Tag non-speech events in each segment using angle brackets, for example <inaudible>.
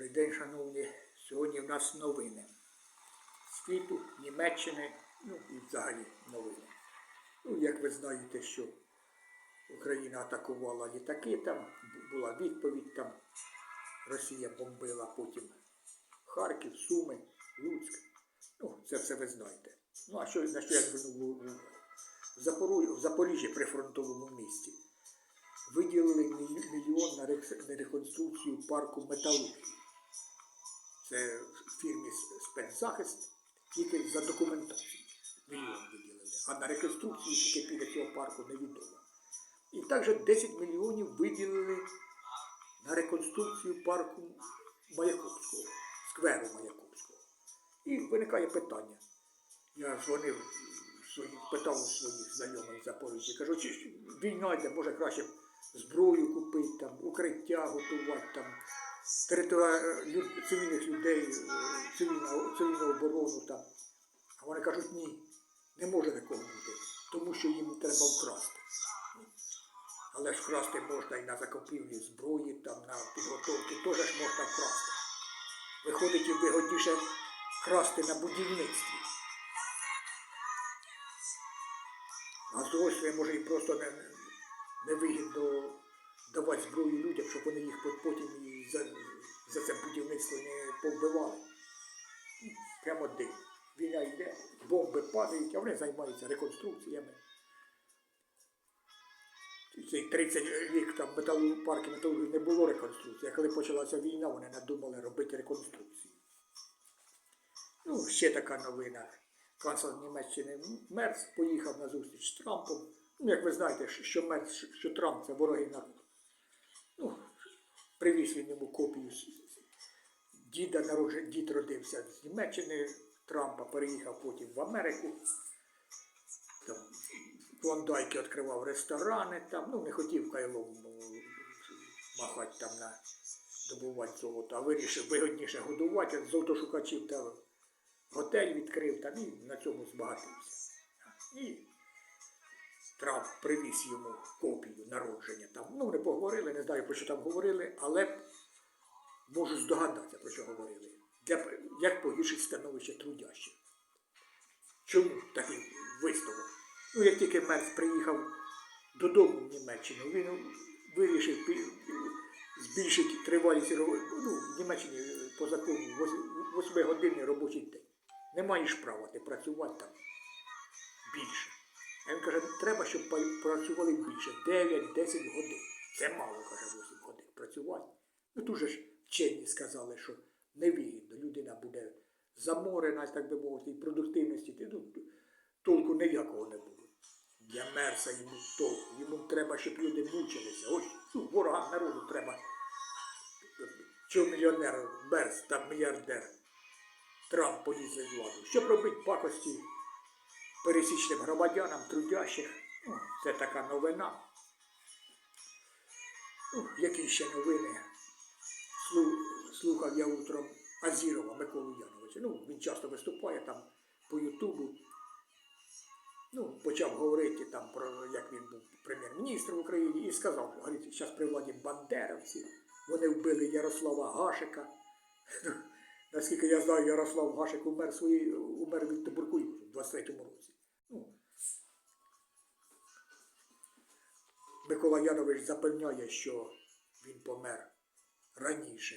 Добрий день, шановні. Сьогодні в нас новини світу, Німеччини, ну і взагалі новини. Ну, як ви знаєте, що Україна атакувала літаки, там була відповідь, там Росія бомбила потім Харків, Суми, Луцьк. Ну, це все ви знаєте. Ну, а що, на що я звернув в, Запору... в Запоріжжі при фронтовому місті? Виділили мільйон на реконструкцію парку металургії. Це в фірмі спецзахист тільки за документацію. Мільйон виділили. А на реконструкцію тільки піде цього парку невідомо. І також 10 мільйонів виділили на реконструкцію парку Маяковського, скверу Маяковського. І виникає питання. Я дзвонив, питав у своїх знайомих в кажу, чи війна йде, може краще зброю купити, там, укриття готувати, там, цивільних людей, цивільну, цивільну оборону там. А вони кажуть, ні, не може такого бути, тому що їм треба вкрасти. Але ж вкрасти можна і на закупівлі зброї, там, на підготовки теж ж можна вкрасти. Виходить вигодніше красти на будівництві. А з другої може і просто не вигідно давати зброю людям, щоб вони їх потім і за, за це будівництво не повбивали. Прямо дивно. Війна йде, бомби падають, а вони займаються реконструкціями. Цей 30 рік там металу, парки металургії не було реконструкції. А коли почалася війна, вони надумали робити реконструкцію. Ну, ще така новина. Канцлер Німеччини Мерц поїхав на зустріч з Трампом. Ну, як ви знаєте, що Мерц, що Трамп це вороги народу. Ну, привіз він йому копію діда народження, дід родився з Німеччини Трампа, переїхав потім в Америку. Там, Клондайки відкривав ресторани, там, ну, не хотів кайлом ну, махати там на добувати золото, а вирішив вигодніше годувати, от золотошукачів та готель відкрив там і на цьому збагатився. І Трамп привіз йому копію народження там. Ну, вони поговорили, не знаю, про що там говорили, але можу здогадатися, про що говорили. Для, як погіршить становище трудящих. Чому такий висновок? Ну, як тільки Мерц приїхав додому в Німеччину, він вирішив збільшити тривалість ну, в Німеччині по закону 8-годинний робочий день. Не маєш права ти працювати там більше. Він каже, треба, щоб працювали більше, 9-10 годин. Це мало, каже, 8 годин працювати. Ну тут же ж вчені сказали, що невигідно, людина буде заморена, так би мовити, і продуктивності, ну, толку ніякого не буде. Для Мерса йому толку. Йому треба, щоб люди мучилися. Ось ну, ворогам народу треба. Чого мільйонер Мерс, там мільярдер. Трамп полізли з владу. Щоб робити пакості пересічним громадянам, трудящих. Ну, це така новина. Ну, які ще новини? Слухав я утром Азірова Миколу Яновича. Ну, він часто виступає там по Ютубу. Ну, почав говорити там про як він був прем'єр-міністром в Україні і сказав, що зараз при владі бандеровці, вони вбили Ярослава Гашика. Наскільки я знаю, Ярослав Гашик умер, свої, умер від туберкульозу в 23-му році. Ну, Микола Янович запевняє, що він помер раніше,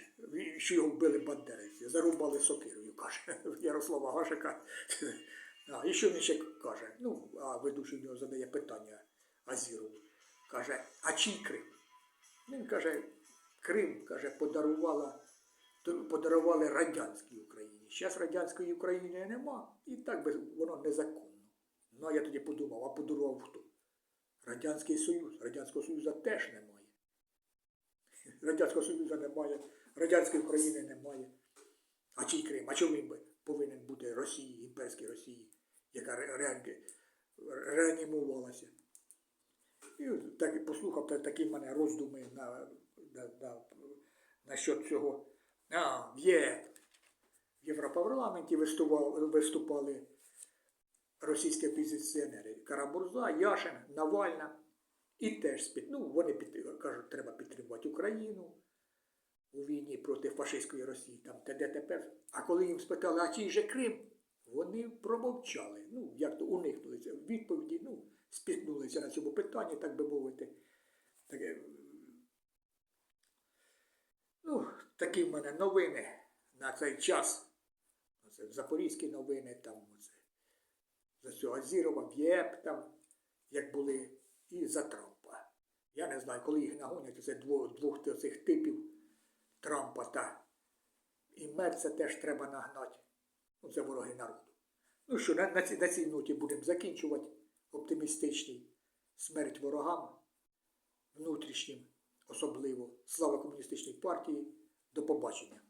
що його вбили бандерівці, зарубали сокирою, каже <laughs> Ярослава Гашика. <laughs> А, і що він ще каже? Ну, а ведучий в нього задає питання Азірову. Каже, а чий Крим? Він каже, Крим, каже, подарувала, подарували радянській Україні. Зараз радянської України нема, і так би воно незаконно. Ну, а я тоді подумав, а подарував хто? Радянський Союз. Радянського Союзу теж немає. Радянського Союзу немає, Радянської України немає. А чий Крим? А чому він повинен бути Росії, імперській Росії, яка ре- ре- реанімувалася? І послухав та- такі в мене роздуми на, на, на, на що цього. А, Є в Європарламенті виступали, російські опозиціонери Карабурза, Яшин, Навальна. І теж ну, вони під, кажуть, треба підтримувати Україну у війні проти фашистської Росії, там т.д. тепер. А коли їм спитали, а чий же Крим, вони промовчали. Ну, як то уникнулися відповіді, ну, спіткнулися на цьому питанні, так би мовити. Таке, ну, такі в мене новини на цей час. Оце запорізькі новини, там оце, за цього Азірова, В'єп, там, як були, і за Трампа. Я не знаю, коли їх нагонять, це двох, двох цих типів Трампа та і Мерца теж треба нагнати. Ну, це вороги народу. Ну що, на, на, цій, на цій ноті будемо закінчувати оптимістичний смерть ворогам, внутрішнім особливо. Слава комуністичній партії. До побачення.